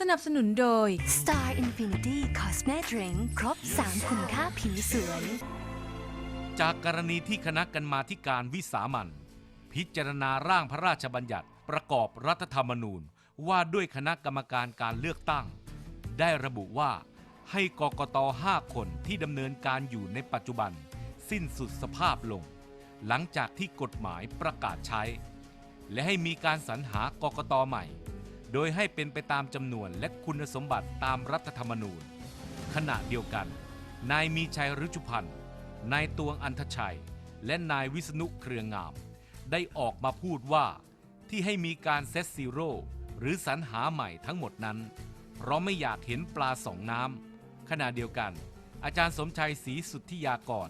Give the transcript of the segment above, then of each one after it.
สนับสนุนโดย Star Infinity Cosme Drink ครบ 3 คุณค่าผิวสวย จากกรณีที่คณะกรรมาธิการวิสามันพิจารณาร่างพระราชบัญญัติประกอบรัฐธรรมนูญ ว่าด้วยคณะกรรมการการเลือกตั้ง ได้ระบุว่า ให้กกต 5 คนที่ดำเนินการอยู่ในปัจจุบัน สิ้นสุดสภาพลง หลังจากที่กฎหมายประกาศใช้ และให้มีการสรรหากกตใหม่ โดยให้เป็นไปตามจำนวนและคุณสมบัติตามรัฐธรรมนูญ ขณะเดียวกัน นายมีชัยฤชุพันธ์นายตวงอันทชัย และนายวิษณุเครืองาม ได้ออกมาพูดว่าที่ให้มีการเซตซีโร่หรือสรรหาใหม่ทั้งหมดนั้น เพราะไม่อยากเห็นปลาสองน้ำขณะเดียวกัน อาจารย์สมชัยศรีสุทธิยากร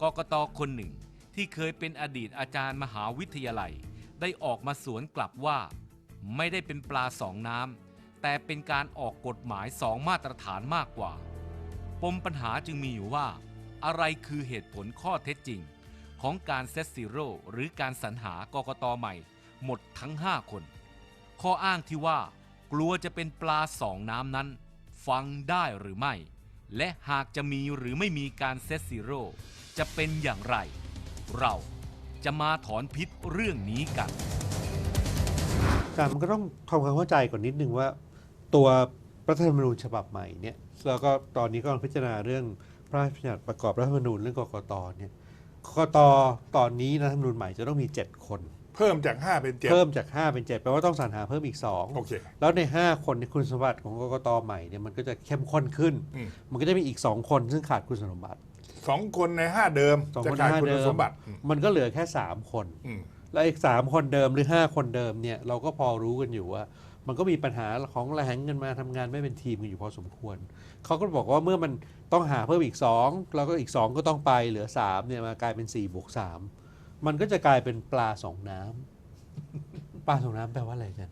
กกตคนหนึ่ง ที่เคยเป็นอดีตอาจารย์มหาวิทยาลัย ได้ออกมาสวนกลับว่า ไม่ได้เป็นปลาสองน้ำแต่เป็นการออกกฎหมายสองมาตรฐานมากกว่า ปมปัญหาจึงมีอยู่ว่า อะไรคือเหตุผลข้อเท็จจริง ของการเซตซีโร่หรือการสรรหากกตใหม่ หมดทั้ง 5 คน ข้ออ้างที่ว่า กลัวจะเป็นปลาสองน้ำนั้น ฟังได้หรือไม่ และหากจะมีหรือไม่มีการเซตซีโร่จะเป็นอย่างไร เราจะมาถอนพิษเรื่องนี้กัน แต่มันก็ต้องทำความเข้าใจก่อนนิดนึงว่า ตัวรัฐธรรมนูญฉบับใหม่เนี่ยแล้วก็ตอนนี้ก็กำลังพิจารณาเรื่องพระราชบัญญัติประกอบรัฐธรรมนูญเรื่องกกตเนี่ยกกตตอนนี้รัฐธรรมนูญใหม่จะต้องมี 7 คน เพิ่มจาก 5 เป็น 7 เพิ่มจาก 5 เป็น 7แปลว่าต้องสรรหาเพิ่มอีกโอเค2แล้วใน 5 คนในยคุณสมบัติของกกตใหม่เนี่ยมันก็จะเข้มข้นขึ้น อืม มันก็จะมีอีก 2 คนซึ่งขาดคุณสมบัติสองคนใน 5 เดิมสองจะคนขาดห้าคุณเดิมสมบัติอืมมันก็เหลือแค่ 3 คน อืม แล้วอีกสามคนเดิมหรือ5คนเดิมเนี่ยเราก็พอรู้กันอยู่ว่า มันก็มีปัญหาของระแหงกันมาทำงานไม่เป็นทีมกันอยู่พอสมควร เขาก็บอกว่าเมื่อมันต้องหาเพิ่มอีก 2 แล้วก็อีก 2 ก็ต้องไปเหลือ3เนี่ยมากลายเป็น4บวก3มันก็จะกลายเป็นปลาสองน้ำปลาสองน้ำแปลว่าอะไรกัน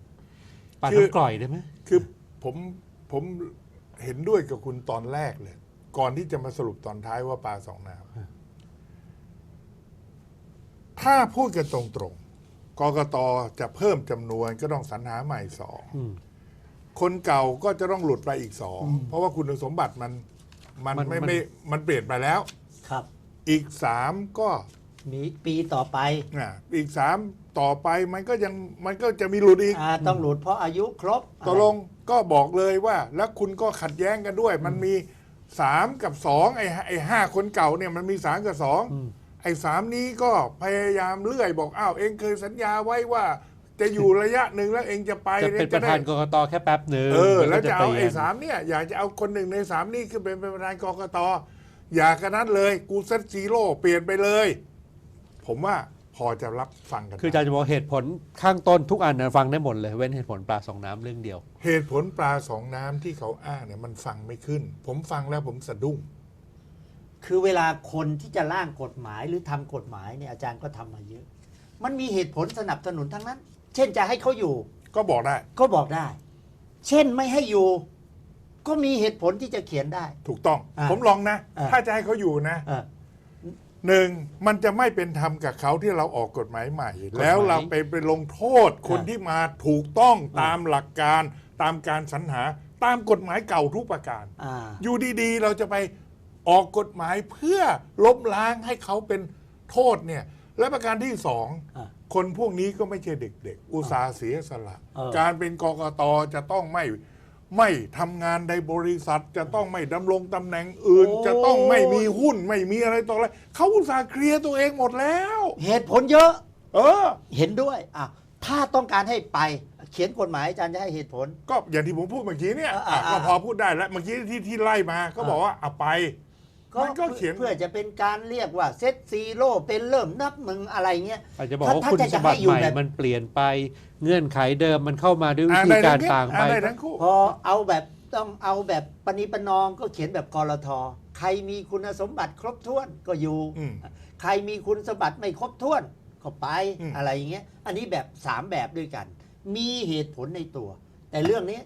ปลาคือน้ำกร่อยได้ไหมคือผมผมเห็นด้วยกับคุณตอนแรกเลย ก่อนที่จะมาสรุปตอนท้ายว่าปลาสองน้ำ ถ้าพูดกันตรงๆกกตจะเพิ่มจำนวนก็ต้องสรรหาใหม่สองอืมคนเก่าก็จะต้องหลุดไปอีกสองเพราะว่าคุณสมบัติมันมันมันไม่มัน ไม่มันเปลี่ยนไปแล้ว ครับ อีกสามก็มีปีต่อไปอะอีกสามต่อไปมันก็ยังมันก็จะมีหลุดอีกอ่าต้องหลุดเพราะอายุครบตกลงก็บอกเลยว่า แล้วคุณก็ขัดแย้งกันด้วย มันมีสามกับสองไอ้ห้าไอ้ห้าคนเก่าเนี่ยมันมีสามกับสองอืม ไอ้สามนี้ก็พยายามเลื่อยบอกอ้าวเองเคยสัญญาไว้ว่า จะอยู่ระยะหนึ่งแล้วเองจะไปจะเป็นประธานกได้กตแค่แป๊บหนึ่งเออแล้วก็จะเอาตีไอ้กันสามเนี่ยอยากจะเอาคนหนึ่งในสามนี่ขึ้นเป็นประธานกกตอย่ากระนั้นเลยกูเซตซีโร่เปลี่ยนไปเลย ผมว่าพอจะรับฟังกัน คืออาจารย์จะบอกเหตุผลข้างต้นทุกอันนะฟังได้หมดเลย เว้นเหตุผลปลาสองน้ำเรื่องเดียว เหตุผลปลาสองน้ำที่เขาอ้างเนี่ยมันฟังไม่ขึ้น ผมฟังแล้วผมสะดุ้ง คือเวลาคนที่จะร่างกฎหมายหรือทำกฎหมายเนี่ยอาจารย์ก็ทำมาเยอะ มันมีเหตุผลสนับสนุนทั้งนั้น เช่นจะให้เขาอยู่ ก็บอกได้ ก็บอกได้ เช่นไม่ให้อยู่ ก็มีเหตุผลที่จะเขียนได้ ถูกต้องอะผมลองนะอะถ้าจะให้เขาอยู่นะเออหนึ่งมันจะไม่เป็นธรรมกับเขาที่เราออกกฎหมายใหม่ แล้วเราไปไปลงโทษคนอะที่มาถูกต้องอะตามหลักการตามการสรรหา ตามกฎหมายเก่าทุกประการอ่าอยู่ดีๆ เราจะไป ออกกฎหมายเพื่อลบล้างให้เขาเป็นโทษเนี่ย และประการที่สองอะคนพวกนี้ก็ไม่ใช่เด็ก ๆ อุตสาห์เสียสละ เออ การเป็นกกตจะต้องไม่ไม่ทำงานในบริษัท จะต้องไม่ดำรงตำแหน่งอื่น จะต้องไม่มีหุ้นไม่มีอะไรต่ออะไรเขาอุตส่าห์เคลียร์ตัวเองหมดแล้ว เหตุผลเยอะ เออ เห็นด้วยอะถ้าต้องการให้ไป เขียนกฎหมายอาจารย์จะให้เหตุผล ก็อย่างที่ผมพูดเมื่อกี้เนี่ยอะอะอะก็พอพูดได้แล้วเมื่อกี้ที่ที่ไล่มาก็บอกว่าเอาไป มันก็เขียนเพื่อจะเป็นการเรียกว่าเซตซีโร่เป็นเริ่มนับหนึ่งอะไรเงี้ยอาจจะบอกว่าถ้าคุณถ้าสจะมบัติให้อยู่ใหม่แบบมันเปลี่ยนไปเงื่อนไขเดิมมันเข้ามาด้วยวิอ่านธีได้การทั้งต่างไปอ่านได้ทั้งคู่พอเอาแบบต้องเอาแบบปณิปนองก็เขียนแบบกรทใครมีคุณสมบัติครบถ้วนก็อยู่อืมใครมีคุณสมบัติไม่ครบถ้วนก็ไปอืมอะไรอย่างเงี้ย อันนี้แบบสามแบบด้วยกัน มีเหตุผลในตัว แต่เรื่องนี้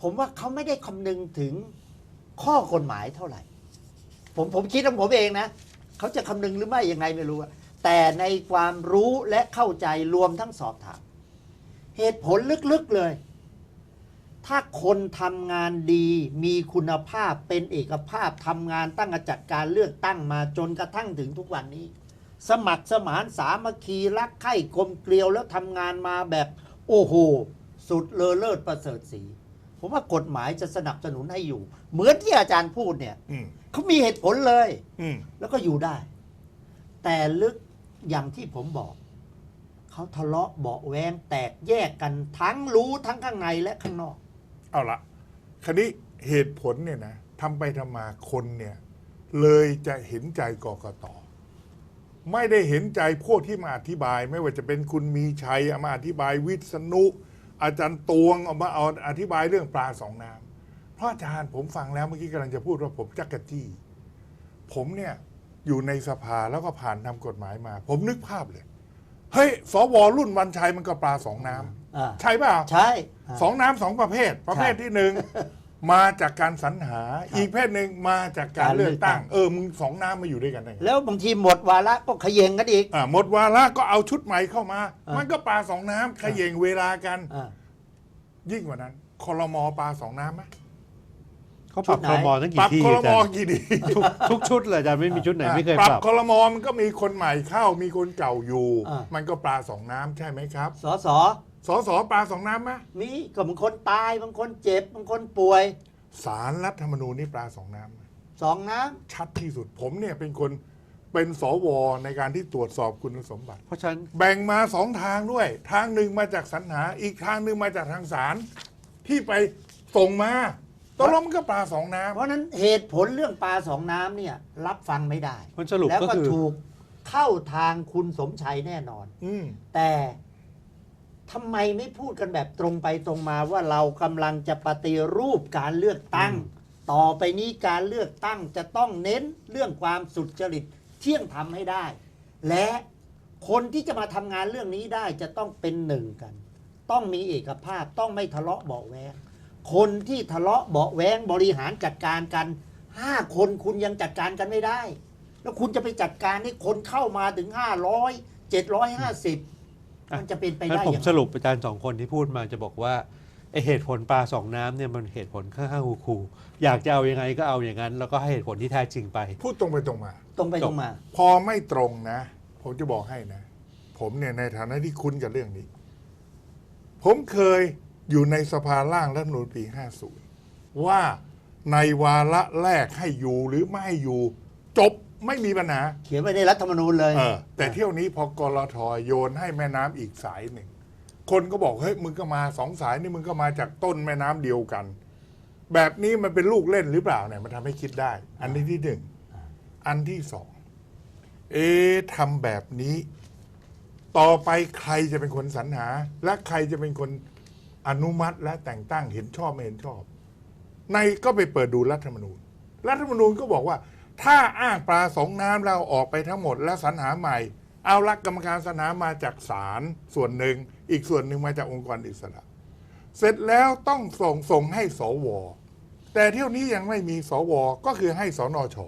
ผมว่าเขาไม่ได้คำนึงถึงข้อกฎหมายเท่าไหร่ ผมผมคิดของผมเองนะเขาจะคำนึงหรือไม่ยังไงไม่รู้อะแต่ในความรู้และเข้าใจรวมทั้งสอบถาม เหตุผลลึกๆเลย ถ้าคนทำงานดีมีคุณภาพเป็นเอกภาพทำงานตั้งจัดการเลือกตั้งมาจนกระทั่งถึงทุกวันนี้ สมัครสมานสามัคคีรักใคร่กลมเกลียวแล้วทำงานมาแบบ โอ้โห สุดเลอเลิศประเสริฐสีผมว่ากฎหมายจะสนับสนุนให้อยู่ เหมือนที่อาจารย์พูดเนี่ย เขามีเหตุผลเลย อืม แล้วก็อยู่ได้ แต่ลึกอย่างที่ผมบอก เขาทะเลาะเบาะแวงแตกแยกกันทั้งรู้ทั้งข้างในและข้างนอก เอาละคราวนี้เหตุผลเนี่ยนะทำไปทำมาคนเนี่ย เลยจะเห็นใจกกตไม่ได้เห็นใจพวกที่มาอธิบาย ไม่ว่าจะเป็นคุณมีชัยเอามาอธิบายวิษณุอาจารย์ตวงเอามาเอาอธิบายเรื่องปลาสองน้ำเพราะอาจารย์ผมฟังแล้วเมื่อกี้กำลังจะพูดว่าผมจักกะจี้ ผมเนี่ยอยู่ในสภาแล้วก็ผ่านทำกฎหมายมา ผมนึกภาพเลย เฮ้ยสวรุ่นวันชัยมันก็ปลาสองน้ำอ่าใช่เปล่าใช่าสองน้ำสองประเภท ประเภทที่หนึ่งมาจากการสรรหา อีกเพศหนึ่งมาจากการการเลืเลืออกกตั้ตั้งงเออมึงสองน้ำมาอยู่ด้วยกันได้ไงแล้วบางทีหมดวาระก็เขยงกันอีกอ่าหมดวาระก็เอาชุดใหม่เข้ามาอ่ามัมันก็ปลาสองน้ำเขย่งเวลากันอ่ายิ่งกว่านั้นคอรมอปลาสองน้ำไหม เขาปรับชุดไหน ครมตั้งปรักี่บที่คอรอามจาอรย์กี่ดีทุกทุกชุดเลยอาจารย์ไม่มีชุดไหนไม่เคยปรับปรับคอรมอมันก็มีคนใหม่เข้ามีคนเก่าอยู่ อ่ามั มันก็ปลาสองน้ำใช่ไหมครับสอสอสอสอปลาสองน้ำไหมมีก็บางคนตายบางคนเจ็บบางคนป่วยสารรัฐธรรมนูญนี่ปลาสองน้ำไหมสองน้ชัดที่สุดผมเนี่ยเป็นคนเป็นสวในการที่ตรวจสอบคุณสมบัติ เพราะฉะนั้นแบ่งมาสองทางด้วย ทางหนึ่งมาจากสรรหา อีกทางหนึ่งมาจากทางศาลที่ไปส่งมา ตกลงมันก็ปลาสองน้ำ เพราะฉะนั้นเหตุผลเรื่องปลาสองน้ำเนี่ยรับฟังไม่ได้มันสรุปแล้วก็ก็คือ ถูกเข้าทางคุณสมชัยแน่นอนำอืม แต่ทำไมไม่พูดกันแบบตรงไปตรงมาว่าเรากำลังจะปฏิรูปการเลือกตั้ง ต่อไปนี้การเลือกตั้งจะต้องเน้นเรื่องความสุจริตเที่ยงธรรมให้ได้ และคนที่จะมาทำงานเรื่องนี้ได้จะต้องเป็นหนึ่งกัน ต้องมีเอกภาพต้องไม่ทะเลาะเบาะแวง คนที่ทะเลาะเบาะแวงบริหารจัดการกันห้าคนคุณยังจัดการกันไม่ได้ แล้วคุณจะไปจัดการให้คนเข้ามาถึงห้าร้อยเจ็ดร้อยห้าสิบมันจะเป็นไปงั้นได้ผมยังสไงรุปอาจารย์สองคนที่พูดมาจะบอกว่าไอเหตุผลปลาสองน้ำเนี่ยมันเหตุผลข้างๆคูๆอยากจะเอายังไงก็เอาอย่างนั้น แล้วก็ให้เหตุผลที่แท้จริงไป พูดตรงไปตรงมา ตรงไปตรงมา พอไม่ตรงนะ ผมจะบอกให้นะ ผมเนี่ยในฐานะที่คุ้นกับเรื่องนี้ ผมเคย อยู่ในสภาร่างรัฐธรรมนูญปี 50 ว่าในวาระแรกให้อยู่หรือไม่ให้อยู่จบไม่มีปัญหาเขียนไว้ในรัฐธรรมนูญเลย เออแต่เที่ยวนี้พอกรทโยนให้แม่น้ำอีกสายหนึ่ง คนก็บอกเฮ้ยมึงก็มาสองสายนี่มึงก็มาจากต้นแม่น้ำเดียวกัน แบบนี้มันเป็นลูกเล่นหรือเปล่าเนี่ยมันทำให้คิดได้ อันนี้ที่หนึ่งอันที่สองเอะทำแบบนี้ ต่อไปใครจะเป็นคนสรรหา และใครจะเป็นคน อนุมัติและแต่งตั้งเห็นชอบไม่เห็นชอบ ในก็ไปเปิดดูรัฐธรรมนูญ รัฐธรรมนูญก็บอกว่า ถ้าอ้างปลาสองน้ำเราออกไปทั้งหมดแล้วสรรหาใหม่ เอาละกกรรมการสรรหามาจากศาลส่วนหนึ่ง อีกส่วนหนึ่งมาจากองค์กรอิสระ เสร็จแล้วต้องส่งส่งให้สวแต่เที่ยวนี้ยังไม่มีสวก็คือให้สนช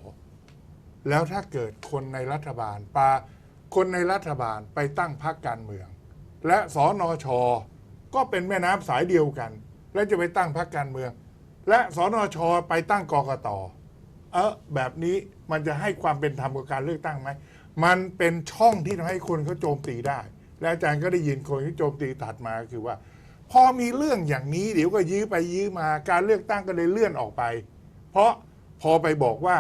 แล้วถ้าเกิดคนในรัฐบาลปาคนในรัฐบาลไปตั้งพรรคการเมือง และสนช ก็เป็นแม่น้ำสายเดียวกัน แล้วจะไปตั้งพรรคการเมือง และสนชไปตั้งกกตเออแบบนี้มันจะให้ความเป็นธรรมกับการเลือกตั้งไหมมันเป็นช่องที่ทำให้คนเขาโจมตีได้ และอาจารย์ก็ได้ยินคนที่โจมตีถัดมาคือว่า พอมีเรื่องอย่างนี้เดี๋ยวก็ยื้อไปยื้อมาการเลือกตั้งก็เลยเลื่อนออกไป เพราะพอไปบอกว่า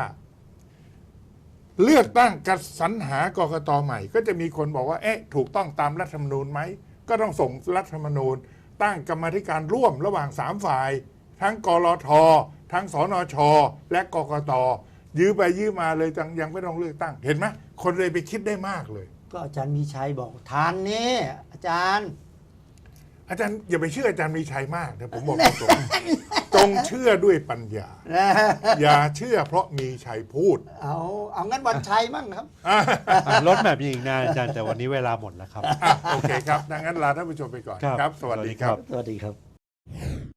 เลือกตั้งกับสรรหากรกตใหม่ ก็จะมีคนบอกว่า เอ๊ะ ถูกต้องตามรัฐธรรมนูญไหม ก็ต้องส่งรัฐธรรมนูญ ตั้งกรรมาธิการร่วมระหว่างสามฝ่าย ทั้งกรททั้งสนช และกกต ยื้อไปยื้อมาเลยจังยังไม่ต้องเลือกตั้ง เห็นไหมคนเลยไปคิดได้มากเลย ก็อาจารย์มีชัยบอกทานนี่อาจารย์ อาจารย์อย่าไปเชื่ออาจารย์มีชัยมากนะผมบอกตรงๆ จงเชื่อด้วยปัญญา อย่าเชื่อเพราะมีชัยพูด เอาเอางั้นวันชัยมั่งครับ รถแบบยังอีกนานอาจารย์แต่วันนี้เวลาหมดแล้วครับอะโอเคครับดังนั้นลาท่านผู้ชมไปก่อนครับครับสวัสดีครับ สวัสดีครับ